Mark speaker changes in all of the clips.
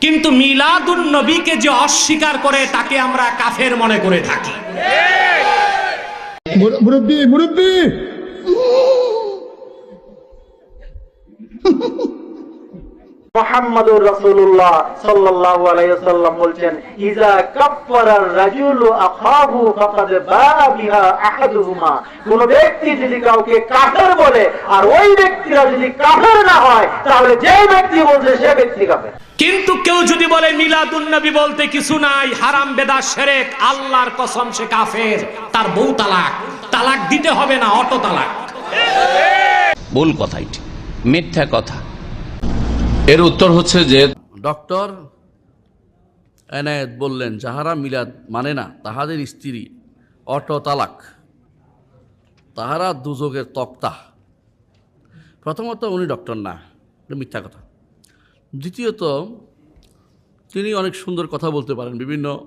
Speaker 1: কিন্তু মিলাদুন নবীকে যে অস্বীকার করে তাকে আমরা কাফের মনে করে থাকি।
Speaker 2: মুরব্বী মুরব্বি!
Speaker 3: মোহাম্মদুর রাসূলুল্লাহ সাল্লাল্লাহু আলাইহি ওয়াসাল্লাম বলছেন ইজা কাফফারার রাজুলু আখাহু ফাকাদ বাআ বিহা আহাদুহুমা। কোন ব্যক্তি যদি কাউকে কাফের বলে আর ওই ব্যক্তিরা যদি কাফের না হয় তাহলে যে ব্যক্তি বলছে সে ব্যক্তি কাফের।
Speaker 1: কিন্তু কেউ যদি বলে মিলাদুন নবী বলতে কিছু নাই হারাম বেদা সেরেক আল্লাহর কসম সে কাফের তার বউ তালাক। তালাক দিতে হবে না অটো তালাক।
Speaker 4: ভুল কথা এটি মিথ্যা কথা। এর উত্তর হচ্ছে যে
Speaker 5: ডক্টর এনায়েত বললেন যাহারা মিলাদ মানে না, তাহাদের স্ত্রী অটো তালাক তাহারা দুযোগের তক্তা। প্রথমত উনি ডক্টর না মিথ্যা কথা। দ্বিতীয়ত, তিনি অনেক সুন্দর কথা বলতে পারেন বিভিন্ন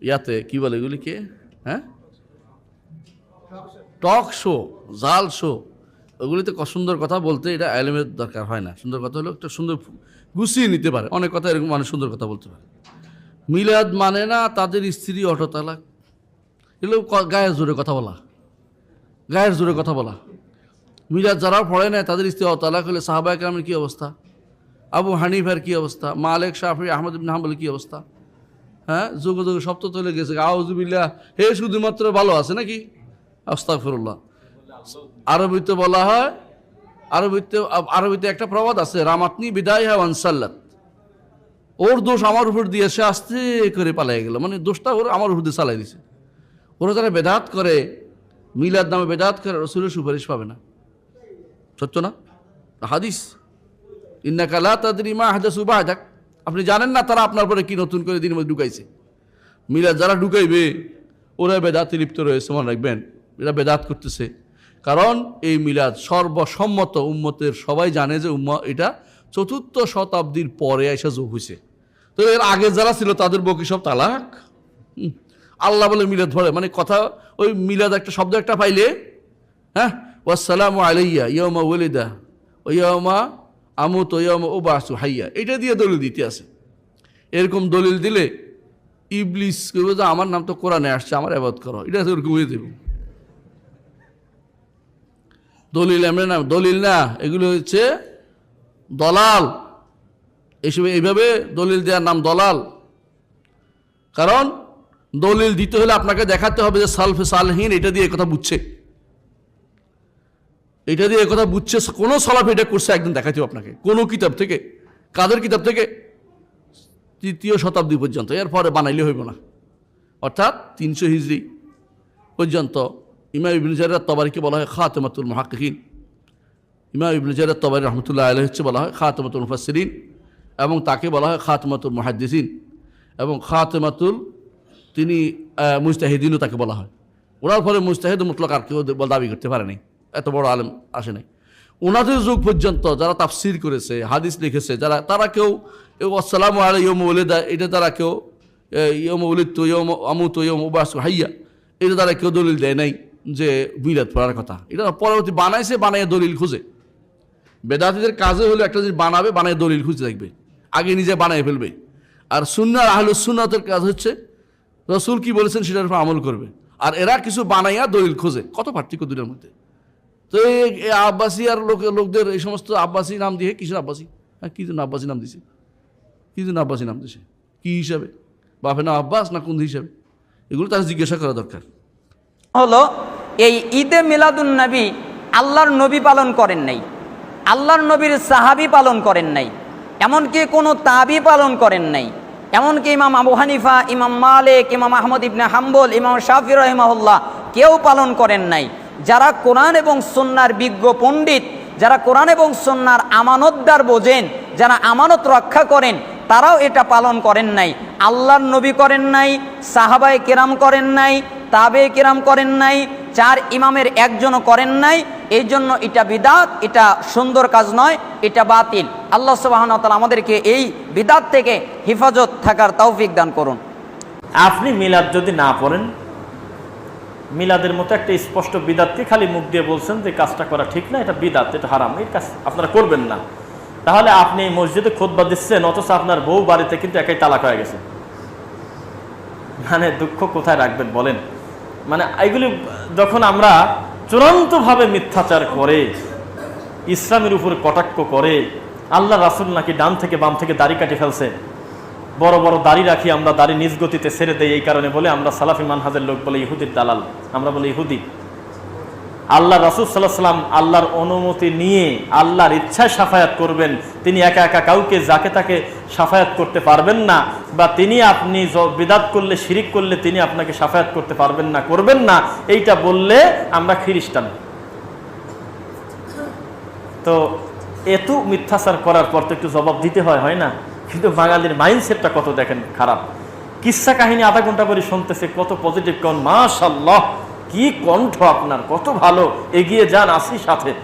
Speaker 5: ইয়াতে, কি বলে এগুলিকে? হ্যাঁ? টক শো, জাল শো। ওগুলিতে সুন্দর কথা বলতে এটা অ্যালেমের দরকার, হয় না। সুন্দর কথা হলো একটা সুন্দর গুছিয়ে নিতে পারে। অনেক কথা এরকম মানুষ সুন্দর কথা বলতে পারে। মিলাদ মানে না তাদের স্ত্রী অটো তালাক এগুলো গায়ের জোরে কথা বলা। গায়ের জোরে কথা বলা। মিলাদ যারা পড়ে না, তাদের স্ত্রী অটো তালাক হলে সাহাবায় একরামের কী অবস্থা? আবু হানিফার কী অবস্থা? মালেক শাফি, আহমদ ইবিন হাম্বলের কী অবস্থা? হ্যাঁ যুগ যুগ সপ্ত তলে গেছে। আউজুবিল্লাহ হে শুধুমাত্র ভালো আছে নাকি? আস্তাগফিরুল্লাহ। আরবিতে বলা হয়, আরবিতে আরবিতে একটা প্রবাদ আছে রামাতনি বিদায় হ্যাঁ ওয়ানসাল্লাত। ওর দোষ আমার উপর দিয়ে সে আস্তে করে পালাই গেল। মানে দোষটা ওর আমার উপর দিয়ে চালাই দিছে। ওরা যারা বেদাত করে, মিলাদ নামে বেদাত করে, রসুলের সুপারিশ পাবে না। সত্য না? হাদিস। ইন্নাকালা তাদের ইমা হাদাসু বাহাদাক আপনি জানেন না তারা আপনার পরে কি নতুন করে দিনের মধ্যে ঢুকাইছে। মিলাদ যারা ঢুকাইবে, ওরা বেদাতে লিপ্ত রয়েছে, মনে রাখবেন। এরা বেদাত করতেছে। কারণ এই মিলাদ সর্বসম্মত উম্মতের সবাই জানে যে উম্ম এটা চতুর্থ শতাব্দীর পরে এসে যোগ হয়েছে। তো এর আগে যারা ছিল তাদের বকি সব তালাক। আল্লাহ বলে মিলাদ ধরে মানে কথা ওই মিলাদ একটা শব্দ একটা পাইলে হ্যাঁ? ওয়াসালামু আলাইয়া ইয়মা ওলিদা ও ইয়মা আমুত ইয়মা ও বাসু হাইয়া। এটা দিয়ে দলিল দিতে আছে। এরকম দলিল দিলে ইবলিস যে আমার নাম তো কোরআনে আসছে, আমার আবাদ করো। এটা ওরকম হয়ে দেব দলিল এমনি না, দলিল না, এগুলো হচ্ছে দলাল। এসব এইভাবে দলিল দেওয়ার নাম দলাল। কারণ দলিল দিতে হলে আপনাকে দেখাতে হবে যে সালফে সালহীন এটা দিয়ে কথা বুঝছে। এটা দিয়ে কথা বুঝছে, কোনো সলাফ এটা করছে, একদিন দেখাতে হবে আপনাকে। কোনো কিতাব থেকে। কাদের কিতাব থেকে? তৃতীয় শতাব্দী পর্যন্ত, এরপরে বানাইলে হইব না। অর্থাৎ তিনশো হিজড়ি পর্যন্ত। ইমাম ইবনে জারের তবারিকে বলা হয় খাতেমাতুল মহাকিন ইমাম ইবনে জারের তবারি রহমতুল্লাহ আলহ হচ্ছে বলা হয় খাতেমাতুল মুফাসরিন এবং তাকে বলা হয় খাতেমাতুল মহাদ্দিসিন এবং খাতেমাতুল তিনি মুস্তাহিদিনও তাকে বলা হয়। ওনার ফলে মুস্তাহিদ মুতলক আর কেউ দাবি করতে পারেনি। এত বড় আলেম আসে নাই। ওনাদের যুগ পর্যন্ত যারা তাফসির করেছে, হাদিস লিখেছে, যারা, তারা কেউ আসসালাম আলাই ইয়ম ওলেদা এটা তারা কেউ ইয়ম ওলিদ তো ইয়ম আমু তো ইয়ম উবাস হাইয়া, এটা তারা কেউ দলিল দেয় নাই। যে বিলাদ পড়ার কথা। এটা পরবর্তী বানাইছে, বানাইয়ে দলিল খুঁজে। বেদাতিদের কাজে হলো একটা জিনিস বানাবে বানায় দলিল খুঁজে থাকবে আগে নিজে বানায় ফেলবে। আর সুন্নার, আহলুস সুন্নাতের কাজ হচ্ছে, রসুল কি বলেছেন সেটার উপর আমল করবে। আর এরা কিছু বানাইয়া দলিল খোঁজে, কত পার্থক্য দুটার মধ্যে। তো এই এই আব্বাসি আর লোক, লোকদের এই সমস্ত আব্বাসি নাম দিয়ে, কিসের আব্বাসি? হ্যাঁ কী জন্য আব্বাসি নাম দিছে? কী জন্য আব্বাসি নাম দিছে? কী হিসাবে? বাপের নাম আব্বাস না কোন হিসাবে? এগুলো তার জিজ্ঞাসা করা দরকার।
Speaker 6: হলো এই ঈদে মিলাদুন নবী আল্লাহর নবী পালন করেন নাই। আল্লাহর নবীর সাহাবি পালন করেন নাই। এমনকি কোনো তাবি পালন করেন নাই। এমনকি ইমাম আবু হানিফা, ইমাম মালিক, ইমাম আহমদ ইবনে হাম্বল, ইমাম শাফি রহিমাহুল্লাহ কেউ পালন করেন নাই। যারা কোরআন এবং সন্ন্যার বিজ্ঞ পণ্ডিত, যারা কোরআন এবং সন্ন্যার আমানতদার বোঝেন, যারা আমানত রক্ষা করেন, তারাও এটা পালন করেন নাই। আল্লাহর নবী করেন নাই, সাহাবায় কেরাম করেন নাই তাবে কেরাম করেন নাই চার ইমামের একজনও করেন নাই এই জন্য এটা বিদাত, এটা সুন্দর কাজ নয়, এটা বাতিল। আল্লাহ সুবাহতাল আমাদেরকে এই বিদাত থেকে হেফাজত থাকার তৌফিক দান করুন।
Speaker 7: আপনি মিলাদ যদি না পড়েন, মিলাদের মতো একটা স্পষ্ট বিদাতকে খালি মুখ দিয়ে বলছেন যে কাজটা করা ঠিক না, এটা বিদাত, এটা হারাম, এই কাজ আপনারা করবেন না। তাহলে আপনি এই মসজিদে খোদবা দিচ্ছেন, অথচ আপনার বউ বাড়িতে কিন্তু একাই তালাক হয়ে গেছে। মানে দুঃখ কোথায় রাখবেন বলেন? মানে এগুলি যখন আমরা চূড়ান্তভাবে মিথ্যাচার করে, ইসলামের উপর কটাক্ষ করে, আল্লাহ রাসুল নাকি ডান থেকে বাম থেকে দাড়ি কাটি ফেলছে, বড় বড় দাড়ি রাখি আমরা দাড়ি নিজ গতিতে ছেড়ে দেই এই কারণে বলে আমরা সালাফি মানহাজের লোক বলে ইহুদির দালাল, আমরা বলি ইহুদি। আল্লাহ রাসুল সাল্লাহ সাল্লাম আল্লাহর অনুমতি নিয়ে আল্লাহর ইচ্ছায় সাফায়াত করবেন। তিনি একা একা কাউকে, যাকে তাকে সাফায়াত করতে পারবেন না বা তিনি আপনি বিদাত করলে, শিরিক করলে তিনি আপনাকে সাফায়াত করতে পারবেন না, করবেন না। এইটা বললে আমরা খ্রিস্টান। তো এত মিথ্যাচার করার পর তো একটু জবাব দিতে হয় হয় না? কিন্তু বাঙালির মাইন্ডসেটটা কত দেখেন খারাপ। কিসা কাহিনী আধা ঘণ্টা করে শুনতেছে, কত পজিটিভ কন মাশাল্লাহ কি কণ্ঠ আপনার? কত ভালো। এগিয়ে যান আসি সাথে।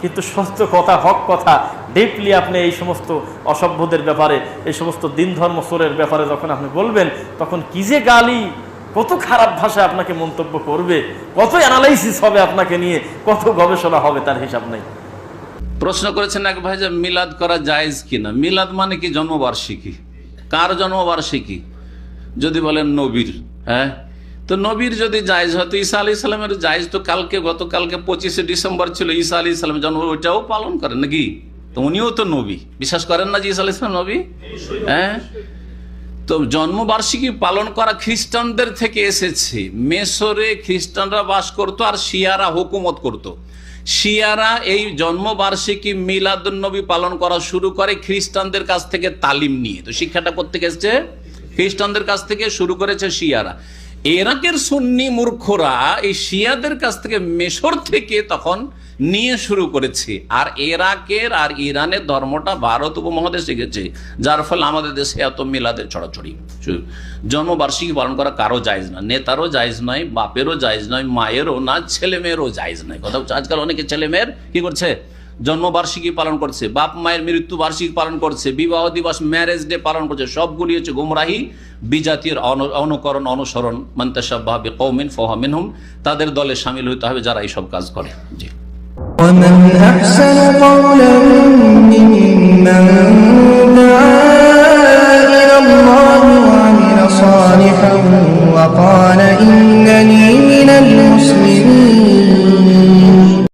Speaker 7: কিন্তু সত্য কথা, হক কথা ডিপলি আপনি এই সমস্ত অসভ্যদের ব্যাপারে, এই সমস্ত দিন ধর্ম সোরের ব্যাপারে যখন আপনি বলবেন, তখন কি যে গালি, কত খারাপ ভাষায় আপনাকে মন্তব্য করবে, কত অ্যানালাইসিস হবে আপনাকে নিয়ে, কত গবেষণা হবে তার হিসাব নেই।
Speaker 4: প্রশ্ন করেছেন এক ভাই যে মিলাদ করা জায়েজ কিনা? মিলাদ মানে কি? জন্মবার্ষিকী। কার জন্মবার্ষিকী? যদি বলেন নবীর হ্যাঁ? তো নবীর যদি জায়জ হয়, তো ঈসা আলি ইসলামের জায়েজ তো কালকে, গতকালকে পঁচিশে ডিসেম্বর ছিল, ঈসা আলি ইসলামের জন্ম ওইটাও পালন করেন নাকি? তো উনিও তো নবী। বিশ্বাস করেন না যে ঈসা আলি ইসলাম নবী? হ্যাঁ? তো জন্মবার্ষিকী পালন করা খ্রিস্টানদের থেকে এসেছে। মেসরে খ্রিস্টানরা বাস করতো আর শিয়ারা হুকুমত করত। শিয়ারা এই জন্মবার্ষিকী মিলাদুন্নবী পালন করা শুরু করে খ্রিস্টানদের কাছ থেকে তালিম নিয়ে। তো শিক্ষাটা করতে এসছে? খ্রিস্টানদের কাছ থেকে শুরু করেছে শিয়ারা। এরাকের সুন্নি মূর্খরা এই শিয়াদের কাছ থেকে মেশর থেকে তখন নিয়ে শুরু করেছে। আর ইরাকের আর ইরানের ধর্মটা ভারত উপমহাদেশে গেছে, যার ফলে আমাদের দেশে এত মিলাদের ছড়াছড়ি। জন্মবার্ষিকী পালন করা কারও জায়জ না, নেতারও জায়জ নয়, বাপেরও জায়জ নয়, মায়েরও না ছেলে মেয়েরও জায়জ নয়। কথা আজকাল অনেকে ছেলে মেয়ের কি করছে? জন্মবার্ষিকী পালন করছে, বাপ মায়ের মৃত্যু বার্ষিকী পালন করছে, বিবাহ দিবস ম্যারেজ ডে পালন করছে, সবগুলি হচ্ছে গুমরাহি বিজাতির অনুকরণ, অনুসরণ মন্তাসাবাবে কৌমিন ফোহামিন হুম তাদের দলে সামিল হইতে হবে যারা এইসব কাজ করে। জি।